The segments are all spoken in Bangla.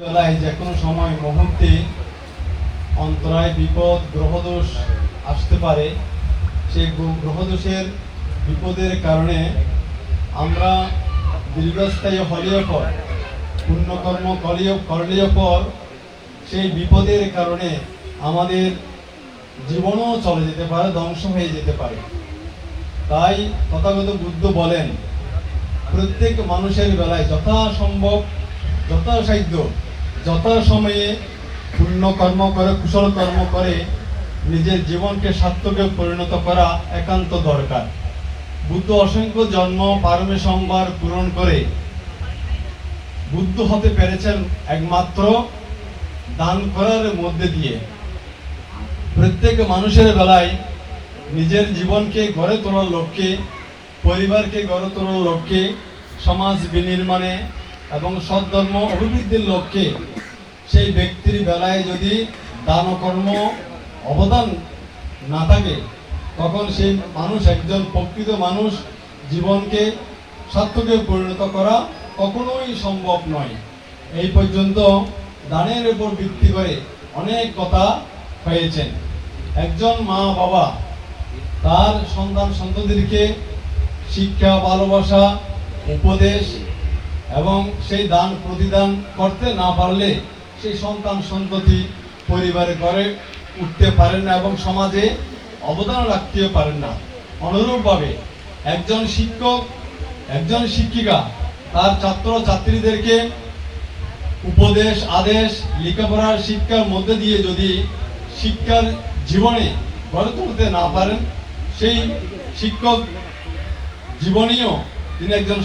বেলায় যে কোনো সময় মুহূর্তে অন্তরায় বিপদ, গ্রহদোষ আসতে পারে। সেই গ্রহদোষের বিপদের কারণে আমরা দীর্ঘস্থায়ী হলেও পর, পুণ্যকর্ম করলেও করলেও পর সেই বিপদের কারণে আমাদের জীবনও চলে যেতে পারে, ধ্বংস হয়ে যেতে পারে। তাই তথাগত বুদ্ধ বলেন, প্রত্যেক মানুষের বেলায় যথাসম্ভব, যথাসাধ্য যথাসময়ে পুণ্য কর্ম করে, কুশল কর্ম করে নিজের জীবনকে সার্থকে পরিণত করা একান্ত দরকার। বুদ্ধ অসংখ্য জন্ম, পারমে সম্ভার পূরণ করে বুদ্ধ হতে পেরেছেন একমাত্র দান করার মধ্যে দিয়ে। প্রত্যেক মানুষের বেলায় নিজের জীবনকে গড়ে তোলার লক্ষ্যে, পরিবারকে গড়ে তোলার লক্ষ্যে, সমাজ বিনির্মাণে এবং সদ্ধর্ম অভিবৃদ্ধির লক্ষ্যে সেই ব্যক্তির বেলায় যদি দানকর্ম অবদান না থাকে, তখন সেই মানুষ, একজন প্রকৃত মানুষ জীবনকে সার্থকে পরিণত করা কখনোই সম্ভব নয়। এই পর্যন্ত দানের উপর ভিত্তি করে অনেক কথা হয়েছেন একজন মা বাবা তার সন্তান সন্ততিদেরকে শিক্ষা, ভালোবাসা, উপদেশ এবং সেই দান প্রতিদান করতে না পারলে সেই সন্তান সন্ততি পরিবারে করে উঠতে পারেন না এবং সমাজে অবদান রাখতেও পারেন না। অনুরূপভাবে একজন শিক্ষক, একজন শিক্ষিকা, তার ছাত্র ছাত্রীদেরকে উপদেশ, আদেশ, লেখাপড়ার শিক্ষার মধ্যে দিয়ে যদি শিক্ষার জীবনে গড়ে তুলতে না পারেন, সেই শিক্ষক জীবনীয় তিনি একজন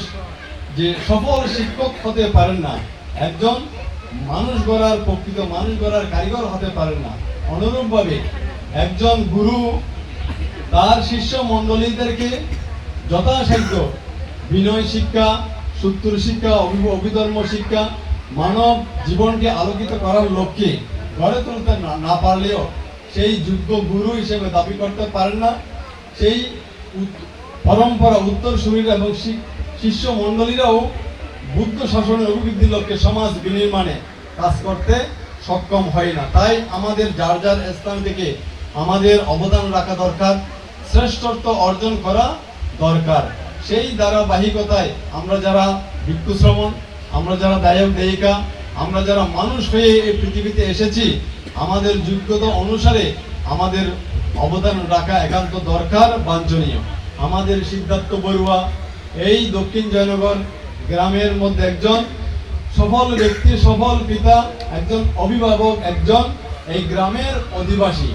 যে সফল শিক্ষক হতে পারেন না, একজন মানুষ গড়ার, প্রকৃত মানুষ গড়ার কারিগর হতে পারেন না। অনুরূপভাবে একজন গুরু, তার শিষ্য মণ্ডলীদেরকে যথাসাধ্য বিনয় শিক্ষা, সূত্র শিক্ষা, অভি- অভিধর্ম শিক্ষা, মানব জীবনকে আলোকিত করার লক্ষ্যে গড়ে তুলতে না পারলেও সেই যোগ্য গুরু হিসেবে দাবি করতে পারেন না। সেই পরম্পরা উত্তর শরীর এবং শিষ্য মণ্ডলীরাও বুদ্ধ শাসনের অভিবৃদ্ধির লক্ষ্যে সমাজ বিনির্মাণে কাজ করতে সক্ষম হয় না। তাই আমাদের যার যার স্থান থেকে আমাদের অবদান রাখা দরকার, শ্রেষ্ঠত্ব অর্জন করা দরকার। সেই ধারাবাহিকতায় আমরা যারা ভিক্ষু শ্রবণ, আমরা যারা দায়ক দায়িকা, আমরা যারা মানুষ হয়ে এই পৃথিবীতে এসেছি, আমাদের যোগ্যতা অনুসারে আমাদের অবদান রাখা একান্ত দরকার, বাঞ্ছনীয়। আমাদের সিদ্ধার্থ বড়ুয়া এই দক্ষিণ জয়নগর গ্রামের মধ্যে একজন সফল ব্যক্তি, সফল পিতা, একজন অভিভাবক, একজন এই গ্রামের অধিবাসী।